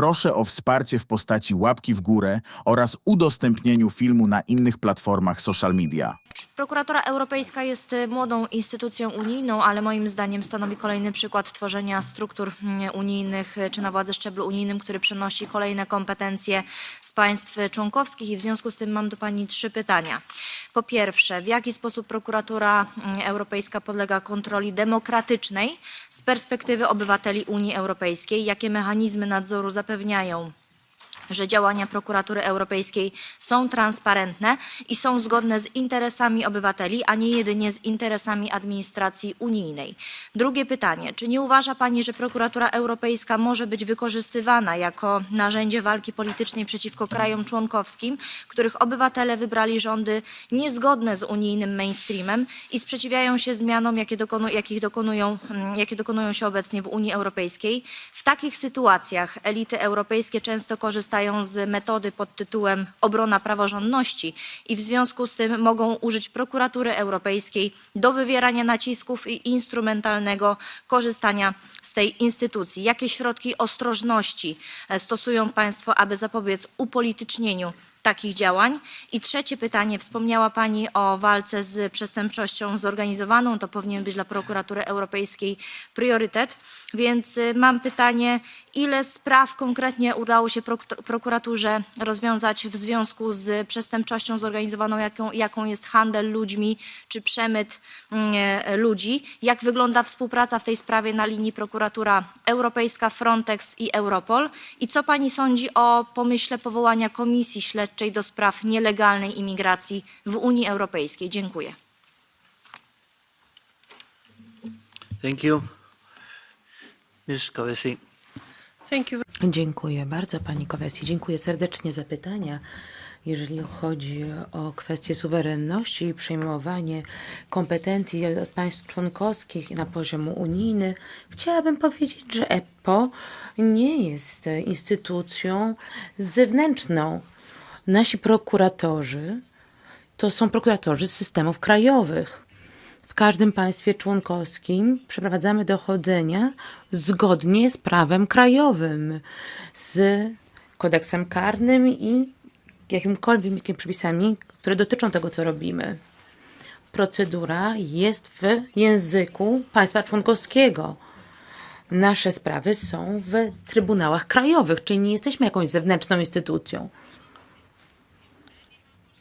proszę o wsparcie w postaci łapki w górę oraz udostępnieniu filmu na innych platformach social media. Prokuratura Europejska jest y, młodą instytucją unijną, ale moim zdaniem stanowi kolejny przykład tworzenia struktur mm, unijnych y, czy na władze szczeblu unijnym, który przenosi kolejne kompetencje z państw członkowskich i w związku z tym mam do Pani trzy pytania. Po pierwsze, w jaki sposób prokuratura mm, europejska podlega kontroli demokratycznej z perspektywy obywateli Unii Europejskiej? Jakie mechanizmy nadzoru zapewniają że działania prokuratury europejskiej są transparentne i są zgodne z interesami obywateli, a nie jedynie z interesami administracji unijnej. Drugie pytanie. Czy nie uważa Pani, że prokuratura europejska może być wykorzystywana jako narzędzie walki politycznej przeciwko krajom członkowskim, których obywatele wybrali rządy niezgodne z unijnym mainstreamem i sprzeciwiają się zmianom, jakie, dokonu, jakich dokonują, mm, jakie dokonują się obecnie w Unii Europejskiej? W takich sytuacjach elity europejskie często korzystają z metody pod tytułem obrona praworządności i w związku z tym mogą użyć prokuratury europejskiej do wywierania nacisków i instrumentalnego korzystania z tej instytucji. Jakie środki ostrożności e, stosują Państwo, aby zapobiec upolitycznieniu takich działań? I trzecie pytanie. Wspomniała Pani o walce z przestępczością zorganizowaną. To powinien być dla prokuratury europejskiej priorytet. Więc y, mam pytanie, ile spraw konkretnie udało się prok- prokuraturze rozwiązać w związku z przestępczością zorganizowaną, jaką, jaką jest handel ludźmi czy przemyt mm, e, ludzi? Jak wygląda współpraca w tej sprawie na linii prokuratura europejska, Frontex i Europol? I co pani sądzi o pomyśle powołania komisji śledczej do spraw nielegalnej imigracji w Unii Europejskiej? Dziękuję. Thank you. Ms. Kowesi. Thank you. Dziękuję bardzo Pani Kowesi. Dziękuję serdecznie za pytania. Jeżeli chodzi o kwestię suwerenności i przejmowanie kompetencji od państw członkowskich na poziom unijny, chciałabym powiedzieć, że EPO nie jest instytucją zewnętrzną. Nasi prokuratorzy to są prokuratorzy z systemów krajowych. W każdym państwie członkowskim przeprowadzamy dochodzenia zgodnie z prawem krajowym, z kodeksem karnym i jakimkolwiek przepisami, które dotyczą tego, co robimy. Procedura jest w języku państwa członkowskiego. Nasze sprawy są w trybunałach krajowych, czyli nie jesteśmy jakąś zewnętrzną instytucją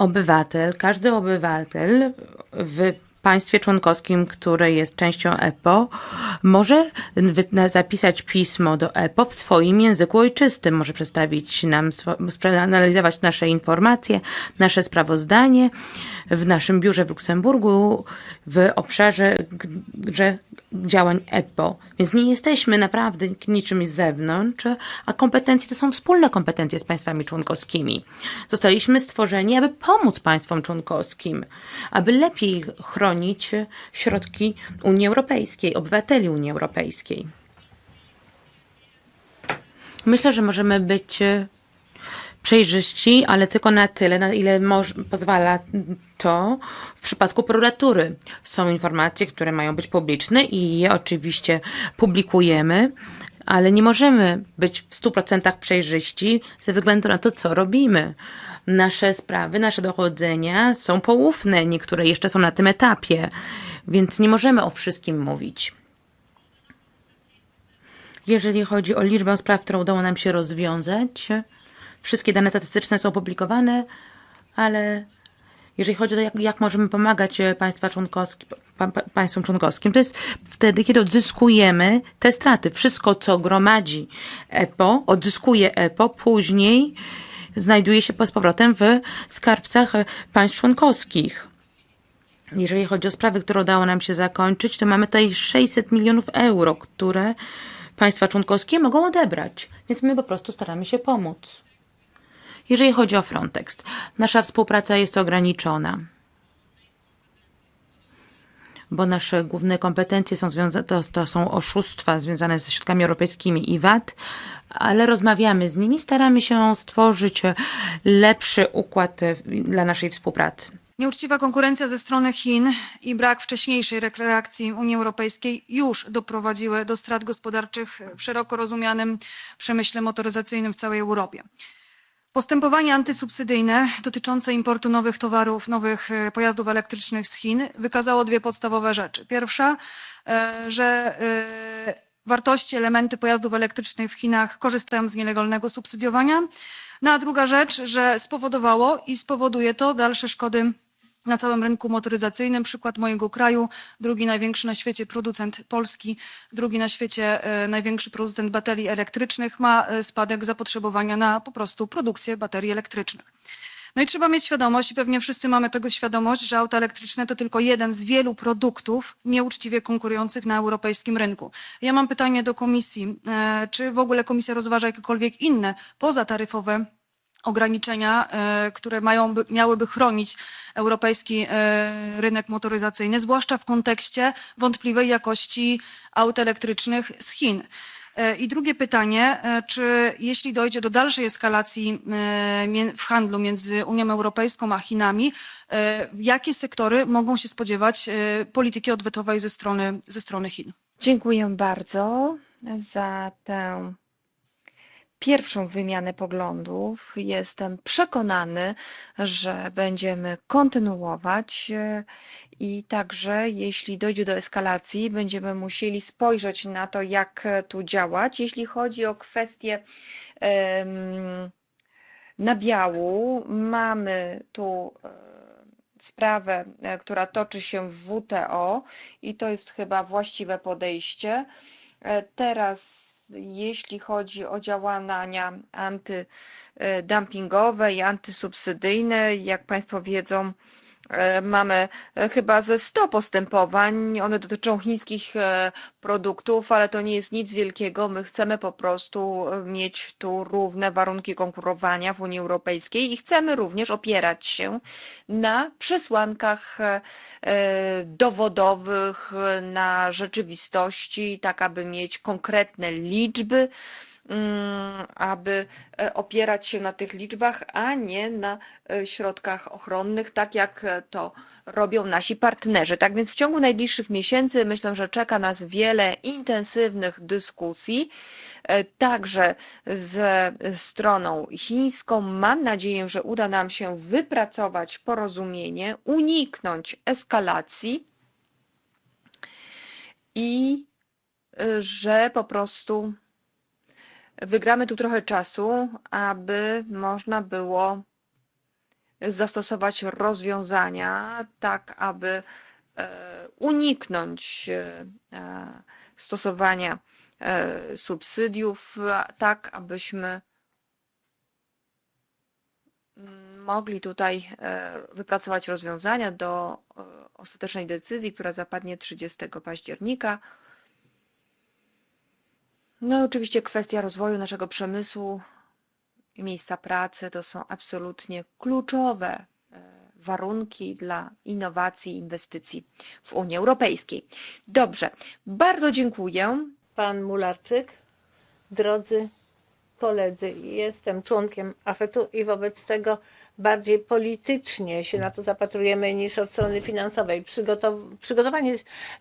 obywatel, każdy obywatel w państwie członkowskim, które jest częścią EPO, może zapisać pismo do EPO w swoim języku ojczystym, może przedstawić nam, swo- spra- analizować nasze informacje, nasze sprawozdanie w naszym biurze w Luksemburgu w obszarze że działań EPO. Więc nie jesteśmy naprawdę niczym z zewnątrz, a kompetencje to są wspólne kompetencje z państwami członkowskimi. Zostaliśmy stworzeni, aby pomóc państwom członkowskim, aby lepiej chronić środki Unii Europejskiej, obywateli Unii Europejskiej. Myślę, że możemy być e, przejrzyści, ale tylko na tyle, na ile pozwala to w przypadku prokuratury. Są informacje, które mają być publiczne i je oczywiście publikujemy, ale nie możemy być w 100% przejrzyści ze względu na to, co robimy. Nasze sprawy, nasze dochodzenia są poufne, niektóre jeszcze są na tym etapie, więc nie możemy o wszystkim mówić. Jeżeli chodzi o liczbę spraw, którą udało nam się rozwiązać, wszystkie dane statystyczne są publikowane, ale jeżeli chodzi o to, jak, jak możemy pomagać e, państwa członkowskim, pa, pa, państwom członkowskim, to jest wtedy, kiedy odzyskujemy te straty. Wszystko, co gromadzi EPO, odzyskuje EPO, później znajduje się z powrotem w skarbcach e, państw członkowskich. Jeżeli chodzi o sprawy, które udało nam się zakończyć, to mamy tutaj 600 milionów euro, które państwa członkowskie mogą odebrać. Więc my po prostu staramy się pomóc. Jeżeli chodzi o Frontex, nasza współpraca jest ograniczona, bo nasze główne kompetencje są związane, to, to są oszustwa związane ze środkami europejskimi i VAT, ale rozmawiamy z nimi, staramy się stworzyć lepszy układ dla naszej współpracy. Nieuczciwa konkurencja ze strony Chin i brak wcześniejszej re- reakcji Unii Europejskiej już doprowadziły do strat gospodarczych w szeroko rozumianym przemyśle motoryzacyjnym w całej Europie. Postępowanie antysubsydyjne dotyczące importu nowych towarów, nowych e, pojazdów elektrycznych z Chin wykazało dwie podstawowe rzeczy. Pierwsza, e, że e, wartości, elementy pojazdów elektrycznych w Chinach korzystają z nielegalnego subsydiowania. No a druga rzecz, że spowodowało i spowoduje to dalsze szkody na całym rynku motoryzacyjnym. Przykład mojego kraju, drugi największy na świecie producent Polski, drugi na świecie e, największy producent baterii elektrycznych ma e, spadek zapotrzebowania na po prostu produkcję baterii elektrycznych. No i trzeba mieć świadomość, i pewnie wszyscy mamy tego świadomość, że auta elektryczne to tylko jeden z wielu produktów nieuczciwie konkurujących na europejskim rynku. Ja mam pytanie do komisji, e, czy w ogóle komisja rozważa jakiekolwiek inne pozataryfowe ograniczenia, e, które mają, by- miałyby chronić europejski e, rynek motoryzacyjny, zwłaszcza w kontekście wątpliwej jakości aut elektrycznych z Chin. E, I drugie pytanie, czy jeśli dojdzie do dalszej eskalacji w handlu między Unią Europejską a Chinami, jakie sektory mogą się spodziewać polityki odwetowej ze strony, ze strony Chin? Dziękuję bardzo za tę pierwszą wymianę poglądów. Jestem przekonany, że będziemy kontynuować e, i także jeśli dojdzie do eskalacji, będziemy musieli spojrzeć na to, jak tu działać. Jeśli chodzi o kwestię nabiału, mamy tu e, sprawę, e, która toczy się w WTO i to jest chyba właściwe podejście. Teraz, jeśli chodzi o działania antydumpingowe i antysubsydyjne, jak Państwo wiedzą, mamy e, chyba ze 100 postępowań. One dotyczą chińskich e, produktów, ale to nie jest nic wielkiego. My chcemy po prostu e, mieć tu równe warunki konkurowania w Unii Europejskiej i chcemy również opierać się na przesłankach e, e, dowodowych, e, na rzeczywistości, tak aby mieć konkretne liczby, aby e, opierać się na tych liczbach, a nie na e, środkach ochronnych, tak jak e, to robią nasi partnerzy. Tak więc w ciągu najbliższych miesięcy myślę, że czeka nas wiele intensywnych dyskusji, także ze stroną chińską. Mam nadzieję, że uda nam się wypracować porozumienie, uniknąć eskalacji i że po prostu wygramy tu trochę czasu, aby można było zastosować rozwiązania, tak aby e, uniknąć e, e, stosowania subsydiów, tak abyśmy mogli tutaj wypracować rozwiązania do ostatecznej decyzji, która zapadnie 30 października. No, oczywiście kwestia rozwoju naszego przemysłu i miejsca pracy to są absolutnie kluczowe e, warunki dla innowacji i inwestycji w Unii Europejskiej. Dobrze, bardzo dziękuję. Pan Mularczyk, drodzy koledzy, jestem członkiem AFET-u i wobec tego bardziej politycznie się na to zapatrujemy niż od strony finansowej. Przygotow- przygotowanie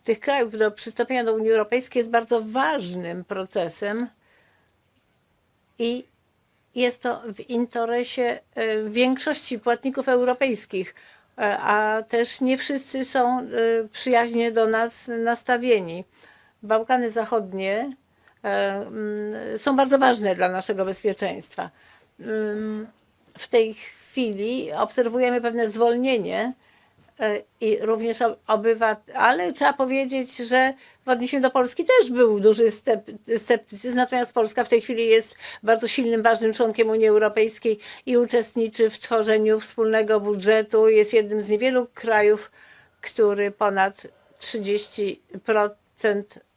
tych krajów do przystąpienia do Unii Europejskiej jest bardzo ważnym procesem i jest to w interesie e, większości płatników europejskich, e, a też nie wszyscy są e, przyjaźnie do nas nastawieni. Bałkany Zachodnie są bardzo ważne dla naszego bezpieczeństwa. Ym, W tej chwili obserwujemy pewne zwolnienie e, i również obywat, ale trzeba powiedzieć, że w odniesieniu do Polski też był duży sceptycyzm, natomiast Polska w tej chwili jest bardzo silnym, ważnym członkiem Unii Europejskiej i uczestniczy w tworzeniu wspólnego budżetu. Jest jednym z niewielu krajów, który ponad 30% e, w- z-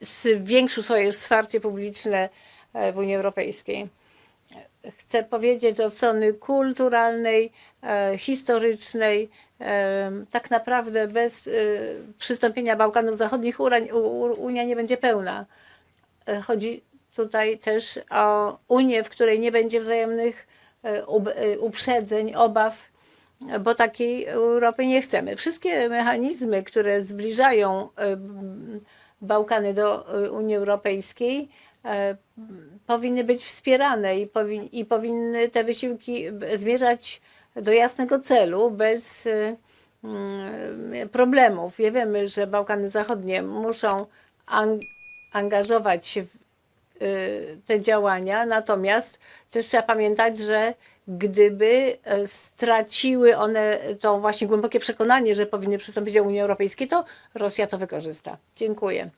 zwiększył swoje wsparcie publiczne e, w Unii Europejskiej. Chcę powiedzieć od strony kulturalnej, e, historycznej, e, tak naprawdę bez e, przystąpienia Bałkanów Zachodnich Unia nie będzie pełna. E, Chodzi tutaj też o Unię, w której nie będzie wzajemnych e, e, uprzedzeń, obaw bo takiej Europy nie chcemy. Wszystkie mechanizmy, które zbliżają em, Bałkany do e, Unii Europejskiej, e, powinny być wspierane i, i powinny te wysiłki zmierzać do jasnego celu, bez problemów. Wiemy, że Bałkany Zachodnie muszą an, angażować się w y, te działania, natomiast też trzeba pamiętać, że gdyby e, straciły one to właśnie głębokie przekonanie, że powinny przystąpić do Unii Europejskiej, to Rosja to wykorzysta. Dziękuję.